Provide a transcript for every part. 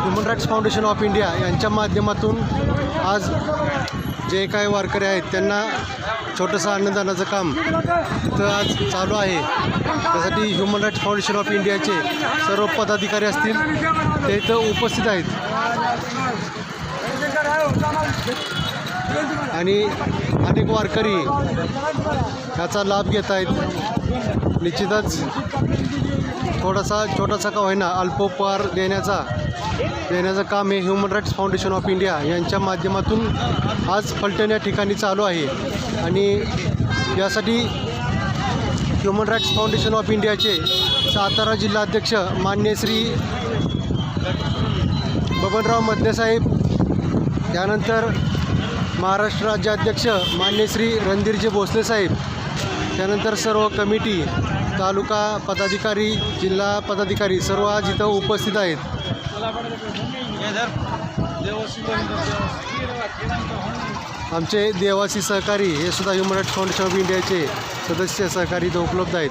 Human rights foundation of India यांच्या माध्यमातून आज जे काही वारकरी आहेत त्यांना छोटंसं अन्नदानाचं काम इथं आज चालू आहे. त्यासाठी ह्युमन राईट्स फाउंडेशन ऑफ इंडियाचे सर्व पदाधिकारी असतील ते इथं उपस्थित आहेत. आणि अनेक वारकरी याचा लाभ घेत आहेत. निश्चितच थोडासा छोटासा का होईना अल्पोपहार देण्याचा देण्याचं काम हे human rights foundation of India यांच्या माध्यमातून आज फलटण या ठिकाणी चालू आहे. आणि यासाठी ह्युमन राईट्स फाउंडेशन ऑफ इंडियाचे सातारा जिल्हाध्यक्ष मान्य श्री बबनराव मदनेसाहेब त्यानंतर महाराष्ट्र राज्याध्यक्ष मान्य श्री रणधीरजी भोसले साहेब त्यानंतर सर्व कमिटी तालुका पदाधिकारी जिल्हा पदाधिकारी सर्व आज इथं उपस्थित आहेत. आमचे देवासी सहकारी हे सुद्धा ह्युमन राईट्स फाउंडेशन ऑफ इंडियाचे सदस्य सहकारी इथं उपलब्ध आहेत.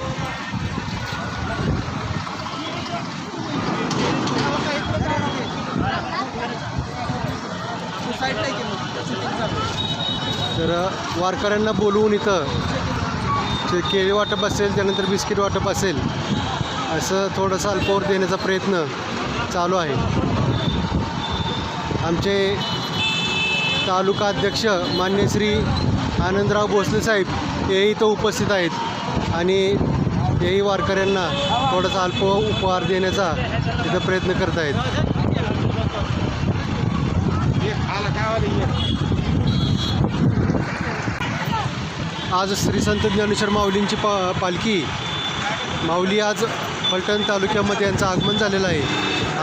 तर वारकऱ्यांना बोलवून इथं जे केळी वाटप असेल त्यानंतर बिस्किट वाटप असेल असं थोडंसं अल्पवर देण्याचा प्रयत्न चालू आहे. आमचे तालुका अध्यक्ष मान्य श्री आनंदराव भोसले साहेब हे इथं उपस्थित आहेत आणि हेही वारकऱ्यांना थोडासा अल्प उपहार देण्याचा इथं प्रयत्न करत आहेत. आज श्री संत ज्ञानेश्वर माऊलींची पा पालखी. माऊली आज फलटण तालुक्यामध्ये यांचं आगमन झालेलं आहे.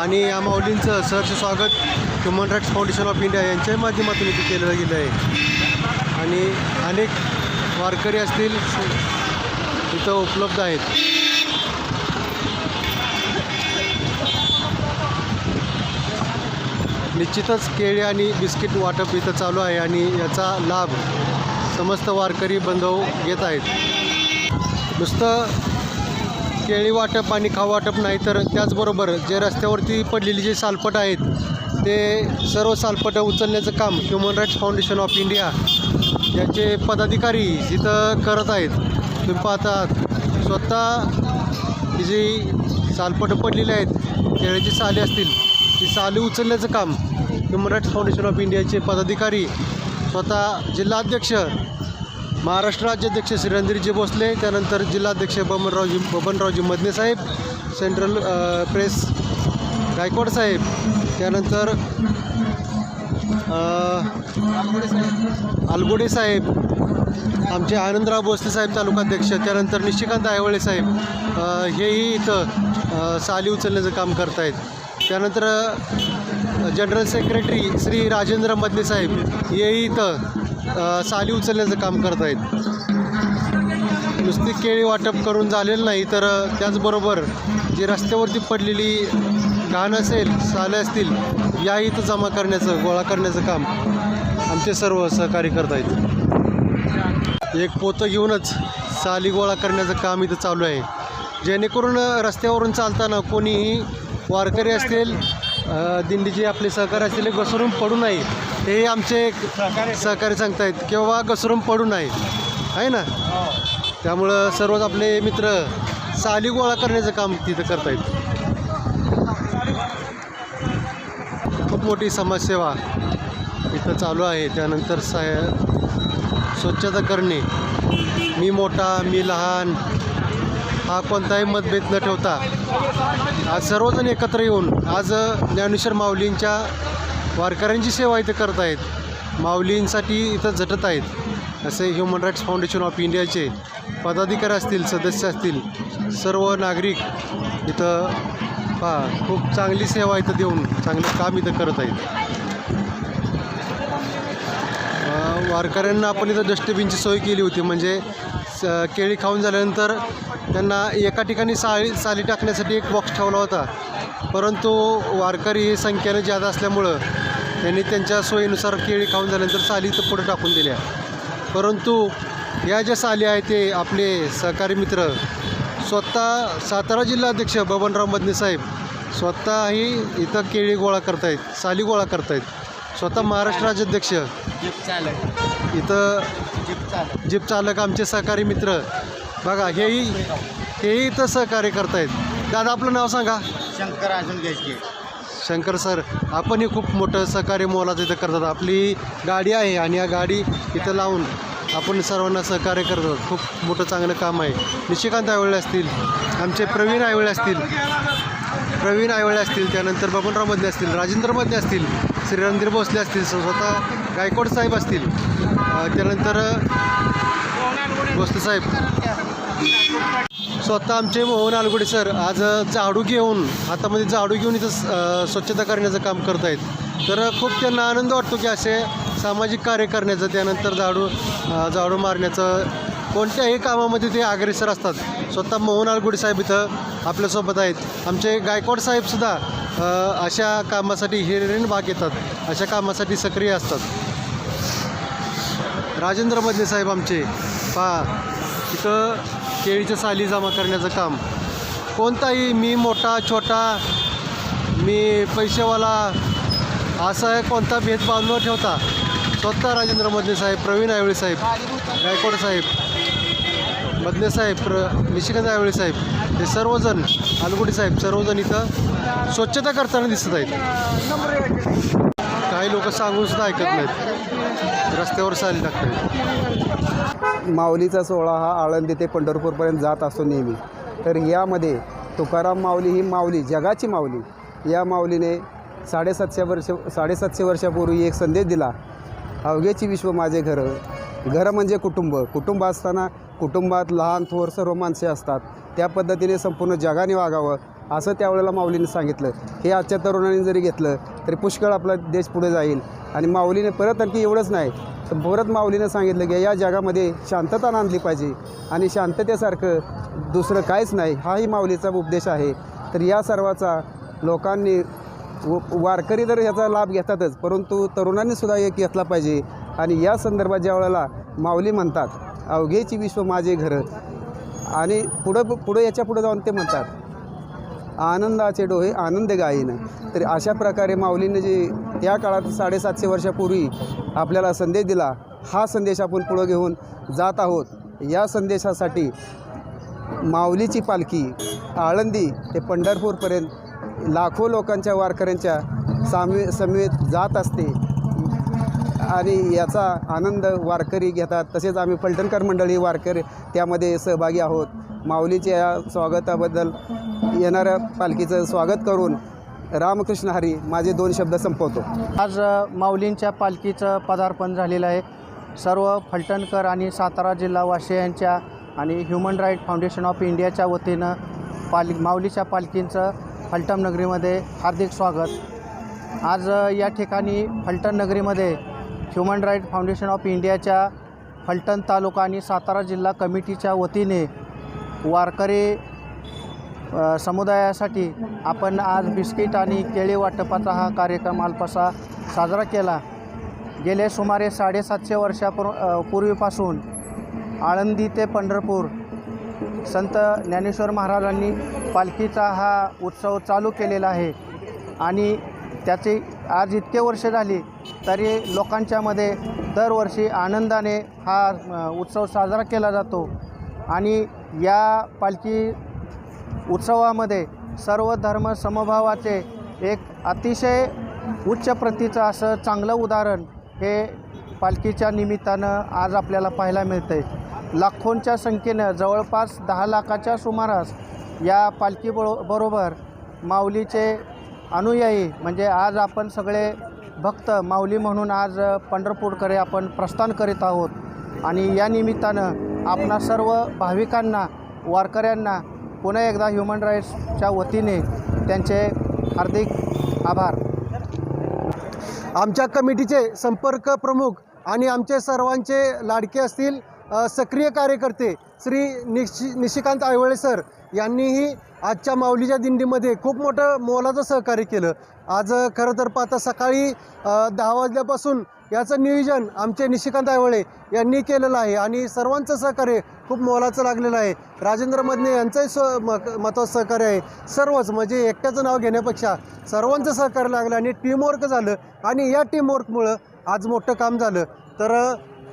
आणि या माऊलींचं सहर्ष स्वागत human rights foundation of India यांच्या माध्यमातून इथे केलं गेलं आहे. आणि अनेक वारकरी असतील इथं उपलब्ध आहेत. निश्चितच केळी आणि बिस्किट वाटप इथं चालू आहे आणि याचा लाभ समस्त वारकरी बंधव घेत आहेत. नुसतं केळी वाटप आणि खाऊ वाटप नाही तर त्याचबरोबर जे रस्त्यावरती पडलेली जे सालपट आहेत ते सर्व सालपटं उचलण्याचं काम human rights foundation of India याचे पदाधिकारी इथं करत आहेत तुम्ही पाहतात. स्वतः जी सालपटं पडलेली आहेत केळीची साले असतील ती साली उचलण्याचं काम ह्युमन राईट्स फाउंडेशन ऑफ इंडियाचे पदाधिकारी स्वतः जिल्हाध्यक्ष महाराष्ट्र राज्याध्यक्ष श्री रणधीरजी भोसले त्यानंतर जिल्हाध्यक्ष बबनरावजी बबनरावजी मदने साहेब सेंट्रल प्रेस गायकवाड साहेब त्यानंतर अलगोडे साहेब आमचे आनंदराव भोसले साहेब तालुकाध्यक्ष त्यानंतर निशिकांत आयवळे साहेब हेही इथं साली उचलण्याचं काम करतायत. त्यानंतर जनरल सेक्रेटरी श्री राजेंद्र मदने साहेब हेही इथं साली उचलण्याचं काम करत आहेत नुसती केळी वाटप करून झालेलं नाही तर त्याचबरोबर जी रस्त्यावरती पडलेली घाण असेल साले असतील या इथं जमा करण्याचं गोळा करण्याचं काम आमचे सर्व सहकारी करत आहेत एक पोतं घेऊनच साली गोळा करण्याचं काम इथं चालू आहे. जेणेकरून रस्त्यावरून चालताना कोणीही वारकरी असतील दिंडीचे आपले सहकारी असतील घसरून पडू नये हे आमचे सहकारी सांगतायत. किंवा घसरून पडू नये आहे ना? त्यामुळं सर्वच आपले मित्र साली गोळा करण्याचं काम तिथं करतायत. खूप मोठी समाजसेवा इथं चालू आहे. त्यानंतर साय स्वच्छता करणे. मी मोठा मी लहान हा कोणताही मतभेद न ठेवता आज सर्वजण एकत्र येऊन आज ज्ञानेश्वर माऊलींच्या वारकऱ्यांची सेवा इथं करत आहेत माऊलींसाठी इथं झटत आहेत असे ह्युमन राईट्स फाउंडेशन ऑफ इंडियाचे पदाधिकारी असतील सदस्य असतील सर्व नागरिक इथं पहा खूप चांगली सेवा इथं देऊन चांगलं काम इथं करत आहेत वारकऱ्यांना आपण इथं डस्टबिनची सोय केली होती. म्हणजे स केळी खाऊन झाल्यानंतर त्यांना एका ठिकाणी साळी साली टाकण्यासाठी एक बॉक्स ठेवला होता. परंतु वारकरी ही संख्येनं जादा असल्यामुळं त्यांनी त्यांच्या सोयीनुसार केळी खाऊन झाल्यानंतर साली तर पुढे टाकून दिल्या. परंतु या ज्या साली आहेत ते आपले सहकारी मित्र स्वतः सातारा जिल्हाध्यक्ष बबनराव मदने साहेब स्वतःही इथं केळी गोळा करतायत साली गोळा करतायत. स्वतः महाराष्ट्र राज्याध्यक्ष. इथं जीप चालक आमचे सहकारी मित्र. बघा हेही हेही इथं सहकार्य करतायत. दादा आपलं नाव सांगा. शंकर अजून घ्यायची शंकर सर आपणही खूप मोठं सहकार्य मोलाचं इथं करतात. आपली गाडी आहे आणि या गाडी इथं लावून आपण सर्वांना सहकार्य करतात खूप मोठं चांगलं काम आहे. निशिकांत आयवळे असतील आमचे प्रवीण आयवळे असतील. प्रवीण आयवळे असतील त्यानंतर बबनराव मधले असतील राजेंद्र मधले असतील श्री रणधीर भोसले असतील स्वतः गायकवाड साहेब असतील. त्यानंतर भोसले साहेब. स्वतः आमचे मोहन आलगुडे सर आज झाडू घेऊन हातामध्ये झाडू घेऊन इथं स्वच्छता करण्याचं काम करत आहेत तर खूप त्यांना आनंद वाटतो की असे सामाजिक कार्य करण्याचं त्यानंतर झाडू झाडू मारण्याचं कोणत्याही कामामध्ये ते अग्रेसर असतात. स्वतः मोहन आलगुडे साहेब इथं आपल्यासोबत आहेत. आमचे गायकवाड साहेबसुद्धा अशा कामासाठी हिरिरीन भाग घेतात अशा कामासाठी सक्रिय असतात. राजेंद्र मधले साहेब आमचे. पहा इथं केळीच्या साली जमा करण्याचं काम. कोणताही मी मोठा छोटा मी पैसेवाला असा आहे कोणता भेदभाव न ठेवता स्वतः राजेंद्र मधले साहेब प्रवीण आयवळे साहेब गायकवाड साहेब मधले साहेब प्र निशिकांत आयवळे साहेब हे सर्वजण आलगुडी साहेब सर्वजण इथं स्वच्छता करताना दिसत आहेत. काही लोक सांगूनसुद्धा ऐकत नाहीत. रस्त्यावर चालली लागते. माऊलीचा सोहळा हा आळंदी ते पंढरपूरपर्यंत जात असतो नेहमी. तर यामध्ये तुकाराम माऊली ही माऊली जगाची माऊली. या माऊलीने साडेसातशे वर्ष साडेसातशे वर्षापूर्वी एक संदेश दिला. अवघेची विश्व माझे घर. घर म्हणजे कुटुंब. कुटुंब असताना कुटुंबात लहान थोर सर्व माणसे असतात. त्या पद्धतीने संपूर्ण जगाने वागावं असं त्यावेळेला माऊलीने सांगितलं. हे आजच्या तरुणांनी जरी घेतलं तरी पुष्कळ आपला देश पुढे जाईल. आणि माऊलीने परत आणखी एवढंच नाही तर भोरत माऊलीनं सांगितलं की या जगामध्ये शांतता नांदली पाहिजे आणि शांततेसारखं दुसरं काहीच नाही. हाही माऊलीचा उपदेश आहे. तर या सर्वाचा लोकांनी व वारकरी तर ह्याचा लाभ घेतातच परंतु तरुणांनी सुद्धा एक घेतला पाहिजे. आणि या संदर्भात ज्या वेळेला माऊली म्हणतात अवघेची विश्व माझे घरं आणि पुढं पुढं याच्या पुढं जाऊन ते म्हणतात आनंदाचे डोळे आनंद गायीनं तर अशा प्रकारे माऊलीने जे त्या काळात साडेसातशे वर्षापूर्वी आपल्याला संदेश दिला हा संदेश आपण पुढं घेऊन जात आहोत. या संदेशासाठी माऊलीची पालखी आळंदी ते पंढरपूरपर्यंत लाखो लोकांच्या वारकऱ्यांच्या सामी समेत जात असते. आणि याचा आनंद वारकरी घेतात. तसेच आम्ही फलटणकर मंडळी वारकरी त्यामध्ये सहभागी आहोत. माऊलीच्या या स्वागताबद्दल येणाऱ्या पालखीचं स्वागत करून रामकृष्ण हरी माझे दोन शब्द संपवतो. आज माऊलींच्या पालखीचं पदार्पण झालेलं आहे. सर्व फलटणकर आणि सातारा जिल्हा वासियांच्या आणि ह्युमन राईट फाउंडेशन ऑफ इंडियाच्या वतीनं पाल माऊलीच्या पालखींचं फलटण नगरीमध्ये हार्दिक स्वागत. आज या ठिकाणी फलटण नगरीमध्ये ह्युमन राईट फाउंडेशन ऑफ इंडियाच्या फलटण तालुका आणि सातारा जिल्हा कमिटीच्या वतीने वारकरी समुदायासाठी आपण आज बिस्किट आणि केळी वाटपाचा हा कार्यक्रम अल्पसा साजरा केला. गेले सुमारे साडेसातशे वर्षापूर पूर्वीपासून आळंदी ते पंढरपूर संत ज्ञानेश्वर महाराजांनी पालखीचा हा उत्सव चालू केलेला आहे आणि त्याचे आज इतके वर्ष झाली तरी लोकांच्यामध्ये दरवर्षी आनंदाने हा उत्सव साजरा केला जातो आणि या पालखी उत्सवामध्ये सर्व धर्म समभावाचे एक अतिशय उच्च प्रतीचं असं चांगलं उदाहरण हे पालखीच्या निमित्तानं आज आपल्याला पाहायला मिळतं आहे लाखोंच्या संख्येनं जवळपास दहा लाखाच्या सुमारास या पालखी बरो बरोबर माऊलीचे अनुयायी म्हणजे आज आपण सगळे भक्त माऊली म्हणून आज पंढरपूरकडे आपण प्रस्थान करीत आहोत. आणि या निमित्तानं आपणा सर्व भाविकांना वारकऱ्यांना पुन्हा एकदा ह्युमन राईट्सच्या वतीने त्यांचे हार्दिक आभार. आमच्या कमिटीचे संपर्क प्रमुख आणि आमचे सर्वांचे लाडके असतील सक्रिय कार्यकर्ते श्री निशि निशिकांत आयवळे सर यांनीही आजच्या माऊलीच्या दिंडीमध्ये खूप मोठं मोलाचं सहकार्य केलं. आज खरं तर पाहता सकाळी दहा वाजल्यापासून याचं नियोजन आमचे निशिकांत आयवळे यांनी केलेलं आहे आणि सर्वांचं सहकार्य खूप मोलाचं लागलेलं आहे. राजेंद्र मदने यांचंही स म महत्त्वाचं सहकार्य आहे. सर्वच म्हणजे एकट्याचं नाव घेण्यापेक्षा सर्वांचं सहकार्य लागलं आणि टीमवर्क झालं आणि या टीमवर्कमुळं आज मोठं काम झालं. तर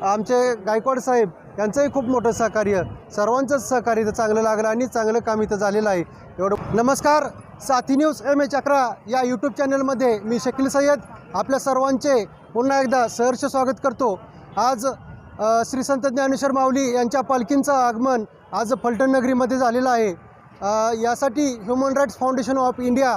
आमचे गायकवाड साहेब यांचंही खूप मोठं सहकार्य. सर्वांचंच सहकार्य इथं चांगलं लागलं आणि चांगलं काम इथं झालेलं आहे. एवढं नमस्कार. साथी न्यूज एम एच अकरा या यूट्यूब चॅनलमध्ये मी शकील सय्यद आपल्या सर्वांचे पुन्हा एकदा सहर्ष स्वागत करतो. आज श्री संत ज्ञानेश्वर माऊली यांच्या पालखींचं आगमन आज फलटण नगरीमध्ये झालेलं आहे. यासाठी human rights foundation of India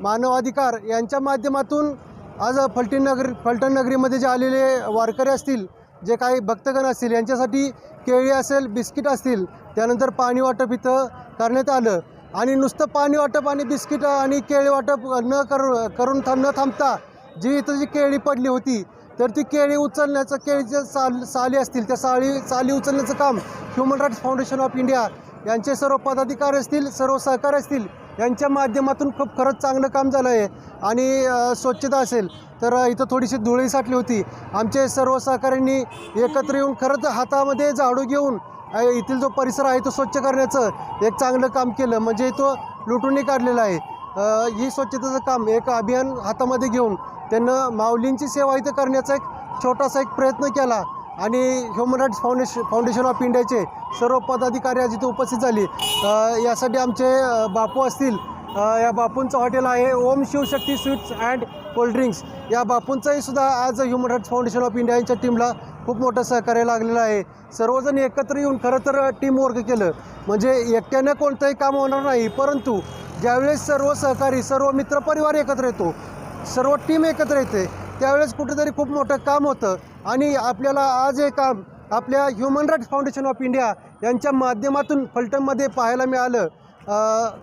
मानवाधिकार यांच्या माध्यमातून आज फलटण नगरी फलटण नगरीमध्ये जे आलेले वारकरी असतील जे काही भक्तगण असतील यांच्यासाठी केळी असेल बिस्किट असतील त्यानंतर पाणी वाटप इथं करण्यात आलं. आणि नुसतं पाणी वाटप आणि बिस्किटं आणि केळी वाटप न करू करून थांब न थांबता जी इथं जी केळी पडली होती तर ती केळी उचलण्याचं केळीच्या साल साली असतील त्या साली साली उचलण्याचं काम human rights foundation of India यांचे सर्व पदाधिकारी असतील सर्व सहकारी असतील यांच्या माध्यमातून खूप खरंच चांगलं काम झालं आहे. आणि स्वच्छता असेल तर इथं थोडीशी धुळी साठली होती. आमचे सर्व सहकाऱ्यांनी एकत्र येऊन खरंच हातामध्ये झाडू घेऊन येथील जो परिसर आहे तो स्वच्छ करण्याचं एक चांगलं काम केलं. म्हणजे तो लुटूनही काढलेला आहे. ही स्वच्छतेचं काम एक अभियान हातामध्ये घेऊन त्यांनं माऊलींची सेवा इथं करण्याचा एक छोटासा एक प्रयत्न केला. आणि human rights foundation foundation of इंडियाचे सर्व पदाधिकारी आज इथे उपस्थित झाली. यासाठी आमचे बापू असतील या बापूंचं हॉटेल आहे. Om Shivshakti sweets and cold drinks या बापूंचंही सुद्धा आज human rights foundation of India यांच्या टीमला खूप मोठं सहकार्य लागलेलं आहे. सर्वजण एकत्र येऊन खरं तर टीमवर्क केलं. म्हणजे एकट्यानं कोणतंही काम होणार नाही परंतु ज्यावेळेस सर्व सहकारी सर्व मित्रपरिवार एकत्र येतो सर्व टीम एकत्र येते त्यावेळेस कुठेतरी खूप मोठं काम होतं. आणि आपल्याला आज हे काम आपल्या human rights foundation of India यांच्या माध्यमातून फलटणमध्ये पाहायला मिळालं.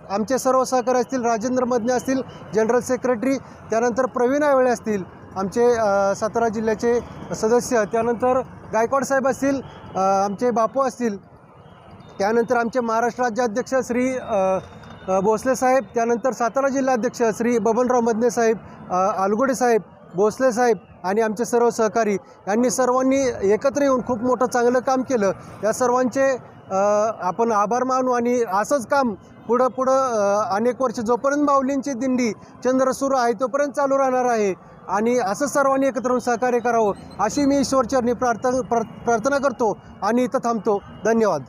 आमचे सर्व सहकारी असतील राजेंद्र मदने असतील जनरल सेक्रेटरी त्यानंतर प्रवीण आयवळे असतील आमचे सातारा जिल्ह्याचे सदस्य. त्यानंतर गायकवाड साहेब असतील आमचे बापू असतील. त्यानंतर आमचे महाराष्ट्र राज्याध्यक्ष श्री भोसले साहेब. त्यानंतर सातारा जिल्हाध्यक्ष श्री बबनराव मदने साहेब आलगोडे साहेब भोसले साहेब आणि आमचे सर्व सहकारी. यांनी सर्वांनी एकत्र येऊन खूप मोठं चांगलं काम केलं. या सर्वांचे आपण आभार मानू आणि असंच काम पुढं पुढं अनेक वर्ष जोपर्यंत माऊलींची दिंडी चंद्र सुरू आहे तोपर्यंत चालू राहणार आहे. आणि असं सर्वांनी एकत्र येऊन सहकार्य करावं अशी मी ईश्वरचरणी प्रार्थना प्रार्थना करतो आणि इथं थांबतो. धन्यवाद.